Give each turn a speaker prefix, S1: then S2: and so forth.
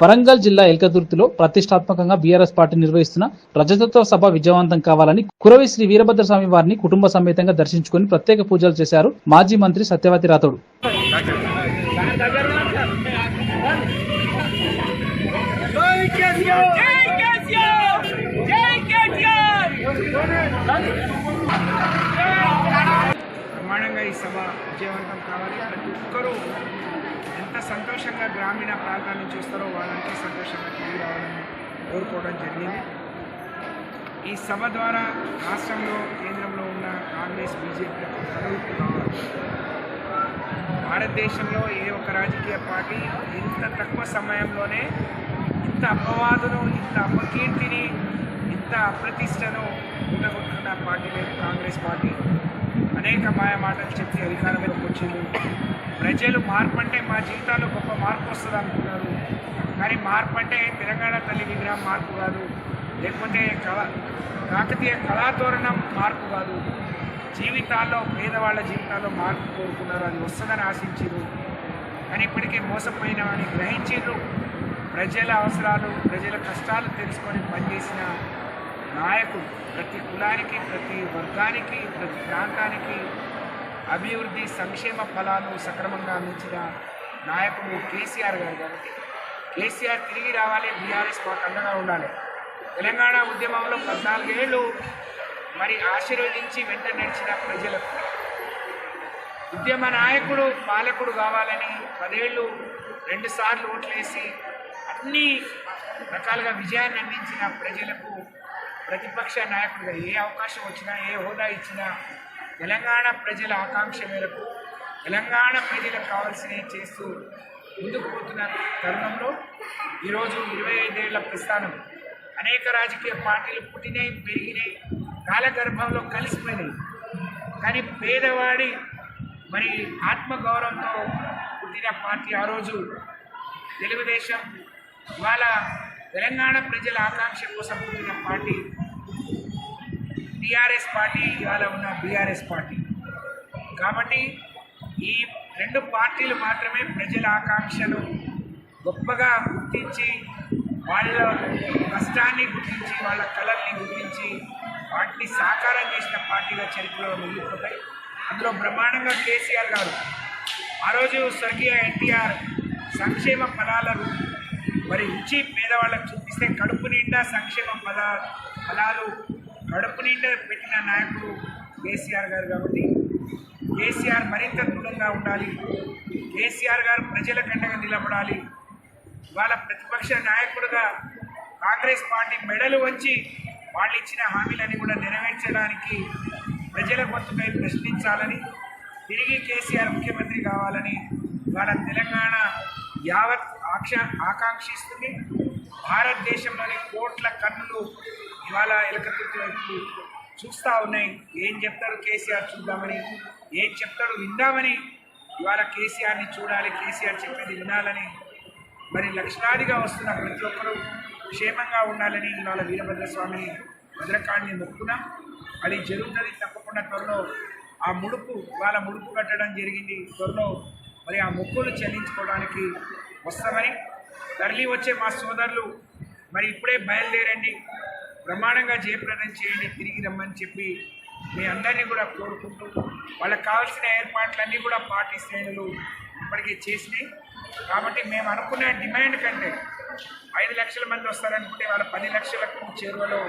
S1: వరంగల్ జిల్లా ఎల్కదుర్తిలో ప్రతిష్టాత్మకంగా BRS party నిర్వహిస్తున్న రజతత్వ సభ విజయవంతం కావాలని కురవి శ్రీ వీరభద్ర స్వామి వారిని కుటుంబ సమేతంగా దర్శించుకుని ప్రత్యేక పూజలు చేశారు మాజీ మంత్రి సత్యవతి రాథోడ్.
S2: ఈ సభ విజయవంతం కావాలి. ప్రతి ఒక్కరూ ఎంత సంతోషంగా గ్రామీణ ప్రాంతాల నుంచి వస్తారో వాళ్ళంతా సంతోషంగా తిరిగి రావాలని కోరుకోవడం జరిగింది. ఈ సభ ద్వారా రాష్ట్రంలో కేంద్రంలో ఉన్న కాంగ్రెస్ బీజేపీ భారతదేశంలో ఏ ఒక్క రాజకీయ పార్టీ ఇంత తక్కువ సమయంలోనే ఇంత అపవాదును ఇంత అపకీర్తిని ఇంత అప్రతిష్టను ఉండగొట్టుకున్న పార్టీ లేదు కాంగ్రెస్ పార్టీ. అనేక మాయ మాటలు చెప్పి అధికారంలోకి వచ్చింది ప్రజలు మార్పు అంటే మా జీవితాల్లో గొప్ప మార్పు వస్తుంది అనుకున్నారు. కానీ మార్పు అంటే తెలంగాణ తల్లి విగ్రహం మార్పు కాదు. లేకపోతే కళ కాకతీయ కళాతోరణం మార్పు కాదు. జీవితాల్లో పేదవాళ్ళ జీవితాల్లో మార్పు కోరుకున్నారు. అది వస్తుందని ఆశించారు కానీ ఇప్పటికే మోసపోయినామని గ్రహించారు ప్రజల అవసరాలు ప్రజల కష్టాలు తెలుసుకొని పనిచేసిన నాయకుడు ప్రతి కులానికి ప్రతి వర్గానికి ప్రతి ప్రాంతానికి అభివృద్ధి సంక్షేమ ఫలాలు సక్రమంగా అందించిన నాయకుడు కేసీఆర్ గారు కాబట్టి కేసీఆర్ తిరిగి రావాలి బీఆర్ఎస్ మాకు అండగా ఉండాలి. తెలంగాణ ఉద్యమంలో పద్నాలుగేళ్ళు మరి ఆశీర్వదించి వెంట నడిచిన ప్రజలకు ఉద్యమ నాయకుడు పాలకుడు కావాలని పదేళ్ళు రెండు సార్లు ఓట్లేసి అన్ని రకాలుగా విజయాన్ని అందించిన ప్రజలకు ప్రతిపక్ష నాయకుడిగా ఏ అవకాశం వచ్చినా ఏ హోదా ఇచ్చినా తెలంగాణ ప్రజల ఆకాంక్ష మేరకు తెలంగాణ ప్రజలకు కావాల్సినవి చేస్తూ ముందుకు పోతున్న తరుణంలో ఈరోజు ఇరవై ఐదేళ్ళ ప్రస్థానం. అనేక రాజకీయ పార్టీలు పుట్టినాయి పెరిగినాయి కాలగర్భంలో కలిసిపోయినాయి. కానీ పేదవాడి మరి ఆత్మగౌరవంతో పుట్టిన పార్టీ ఆ రోజు తెలుగుదేశం. ఇవాళ తెలంగాణ ప్రజల ఆకాంక్ష కోసం పుట్టిన పార్టీ టీఆర్ఎస్ పార్టీ ఇవాళ ఉన్న బీఆర్ఎస్ పార్టీ. కాబట్టి ఈ రెండు పార్టీలు మాత్రమే ప్రజల ఆకాంక్షను గొప్పగా గుర్తించి వాళ్ళ కష్టాన్ని గుర్తించి వాళ్ళ కళల్ని గుర్తించి వాటిని సాకారం చేసిన పార్టీగా చరిత్రలో మిగిలిపోతాయి. అందులో బ్రహ్మాండంగా కేసీఆర్ గారు ఆ రోజు స్వర్గీయ ఎన్టీఆర్ సంక్షేమ ఫలాలను మరి ఇచ్చి పేదవాళ్ళకు చూపిస్తే కడుపు నిండా సంక్షేమ ఫల ఫలాలు కడుపు నిండా పెట్టిన నాయకుడు కేసీఆర్ గారు కాబట్టి కేసీఆర్ మరింత దృఢంగా ఉండాలి. కేసీఆర్ గారు ప్రజల కండగా నిలబడాలి. వాళ్ళ ప్రతిపక్ష నాయకుడుగా కాంగ్రెస్ పార్టీ మెడలు వంచి వాళ్ళు ఇచ్చిన హామీలని కూడా నెరవేర్చడానికి ప్రజల గొంతుపై ప్రశ్నించాలని తిరిగి కేసీఆర్ ముఖ్యమంత్రి కావాలని వాళ్ళ తెలంగాణ యావత్ ఆక్ష ఆకాంక్షిస్తుంది. భారతదేశంలోని కోట్ల కన్నులు ఇవాళ ఎలకతుర్తి వైపు చూస్తూ ఉన్నాయి. ఏం చెప్తాడు కేసీఆర్ చూద్దామని? ఏం చెప్తాడు విందామని? ఇవాళ కేసీఆర్ని చూడాలి. కేసీఆర్ చెప్పేది వినాలని. మరి లక్షలాదిగా వస్తున్న ప్రతి ఒక్కరూ క్షేమంగా ఉండాలని ఇవాళ వీరభద్ర స్వామిని మొక్కున్నాం అది జరుగుతుంది తప్పకుండా త్వరలో. ఆ ముడుపు ఇవాళ ముడుపు కట్టడం జరిగింది. త్వరలో మరి ఆ మొక్కులు చెల్లించుకోవడానికి వస్తామని. తరలి వచ్చే మా సోదరులు మరి ఇప్పుడే బయలుదేరండి. బ్రహ్మాండంగా జయప్రదం చేయండి తిరిగి రమ్మని చెప్పి మీ అందరినీ కూడా కోరుకుంటూ వాళ్ళకి కావాల్సిన ఏర్పాట్లన్నీ కూడా పార్టీ శ్రేణులు ఇప్పటికే చేసినాయి. కాబట్టి మేము అనుకునే డిమాండ్ కంటే ఐదు లక్షల మంది వస్తారనుకుంటే వాళ్ళ పది లక్షలకు చేరువలో